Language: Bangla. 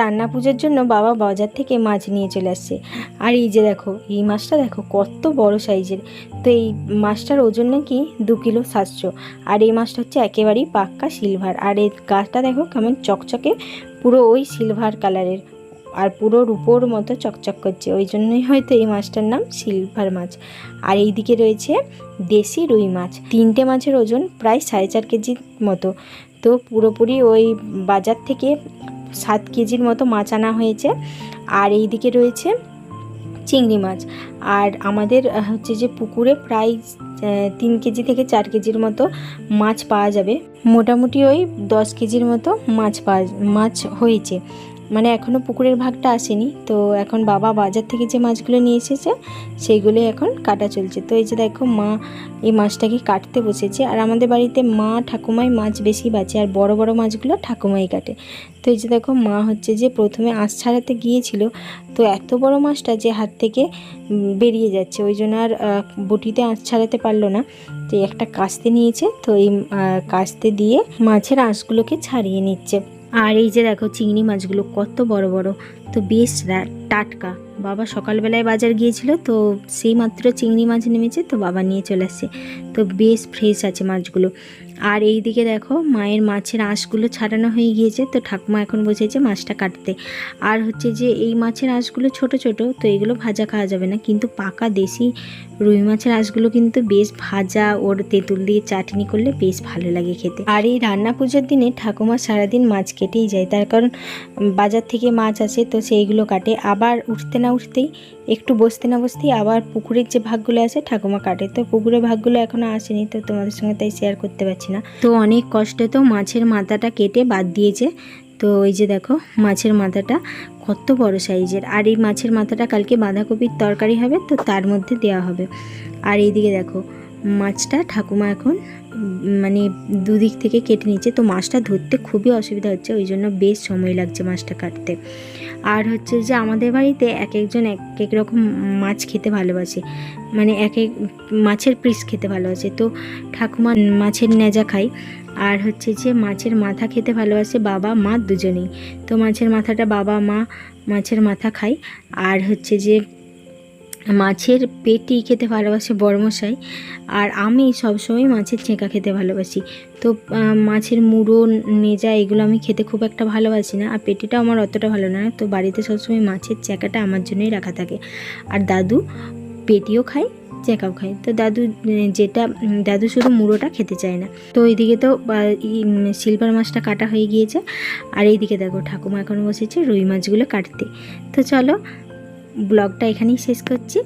রান্না পুজোর জন্য বাবা বাজার থেকে মাছ নিয়ে চলে আসছে। আর এই যে দেখো, এই মাছটা দেখো কত বড় সাইজের। তো এই মাছটার ওজন নাকি দু কিলো সাতশো। আর এই মাছটা হচ্ছে একেবারেই পাক্কা সিলভার আর এই গাছটা দেখো কেমন চকচকে, পুরো ওই সিলভার কালারের আর পুরো রূপোর মতো চকচক করছে। ওই জন্যই হয়তো এই মাছটার নাম সিলভার মাছ। আর এইদিকে রয়েছে দেশি রুই মাছ। তিনটে মাছের ওজন প্রায় সাড়ে চার কেজির মতো। তো পুরোপুরি ওই বাজার থেকে সাত কেজির মতো মাছ আনা হয়েছে। আর এই দিকে রয়েছে চিংড়ি মাছ। আর আমাদের হচ্ছে যে পুকুরে প্রায় তিন কেজি থেকে চার কেজির মতো মাছ পাওয়া যাবে। মোটামুটি ওই দশ কেজির মতো মাছ পাওয়া, মাছ হয়েছে। মানে এখনও পুকুরের ভাগটা আসেনি। তো এখন বাবা বাজার থেকে যে মাছগুলো নিয়ে এসেছে, সেইগুলোই এখন কাটা চলছে। তো এই যে দেখো মা এই মাছটাকে কাটতে বসেছে। আর আমাদের বাড়িতে মা ঠাকুমাই মাছ বেশি বাঁচে, আর বড় বড় মাছগুলো ঠাকুমাই কাটে। তো এই যে দেখো মা হচ্ছে যে প্রথমে আঁশ ছাড়াতে গিয়েছিল। তো এত বড় মাছটা যে হাত থেকে বেরিয়ে যাচ্ছে। ওই জন্য আর বটিতে আঁশ ছাড়াতে পারল না। তো একটা কাস্তে নিয়েছে। তো এই কাস্তে দিয়ে মাছের আঁশগুলোকে ছাড়িয়ে নিচ্ছে। আর এই যে দেখো চিংড়ি মাছগুলো কত বড় বড়। তো বেশ টাটকা। বাবা সকালবেলায় বাজার গিয়েছিল, তো সেই মাত্র চিংড়ি মাছ নেমেছে, তো বাবা নিয়ে চলে আসছে তো বেশ ফ্রেশ আছে মাছগুলো। আর এই দিকে দেখো, মায়ের মাছের আঁশগুলো ছাড়ানো হয়ে গিয়েছে, তো ঠাকুমা এখন বসেছে মাছটা কাটতে। আর হচ্ছে যে এই মাছের আঁশগুলো ছোট ছোট, তো এগুলো ভাজা খাওয়া যাবে না, কিন্তু পাকা দেশি রুই মাছের আঁশগুলো কিন্তু বেশ ভাজা, ওর তেঁতুল দিয়ে চাটনি করলে বেশ ভালো লাগে খেতে। আর এই রান্না পুজোর দিনে ঠাকুমা সারাদিন মাছ কেটেই যায়, তার কারণ বাজার থেকে মাছ আসে, তো সেইগুলো কাটে। আবার উঠতে না উঠতেই, একটু বসতে না বসতেই আবার পুকুরের যে ভাগগুলো আছে, ঠাকুমা কাটে। তো পুকুরের ভাগগুলো এখনও আসেনি, তো তোমাদের সঙ্গে তাই শেয়ার করতে পারছি না। তো অনেক কষ্টে তো মাছের মাথাটা কেটে বাদ দিয়েছে। তো ওই যে দেখো, মাছের মাথাটা কত বড় সাইজের। আর এই মাছের মাথাটা কালকে বাঁধাকপির তরকারি হবে, তো তার মধ্যে দেওয়া হবে। আর এইদিকে দেখো, মাছটা ঠাকুমা এখন মানে দুদিক থেকে কেটে নিচ্ছে। তো মাছটা ধরতে খুবই অসুবিধা হচ্ছে, ওই জন্য বেশ সময় লাগছে মাছটা কাটতে। আর হচ্ছে যে আমাদের বাড়িতে এক একজন এক এক রকম মাছ খেতে ভালোবাসে। মানে এক এক মাছের পিস খেতে ভালোবাসে। তো ঠাকুমা মাছের নেজা খায়। আর হচ্ছে যে মাছের মাথা খেতে ভালোবাসে বাবা, মা দুজনেই। তো মাছের মাথাটা বাবা, মা মাছের মাথা খায়। আর হচ্ছে যে মাছের পেটি খেতে ভালোবাসে বড়মশাই আর আমি সবসময় মাছের চেঁকা খেতে ভালোবাসি। তো মাছের মুড়ো, নেজা, এগুলো আমি খেতে খুব একটা ভালোবাসি না, আর পেটিটা আমার অতটা ভালো না। তো বাড়িতে সবসময় মাছের চেঁকাটা আমার জন্যই রাখা থাকে। আর দাদু পেটিও খায় চেঁকাও খায়। তো দাদু যেটা, দাদু শুধু মুড়োটা খেতে চায় না। তো এইদিকে তো সিলভার মাছটা কাটা হয়ে গিয়েছে। আর এইদিকে দেখো ঠাকুমা এখন বসেছে রুই মাছগুলো কাটতে। তো চলো ব্লগটা এখানেই শেষ করছি।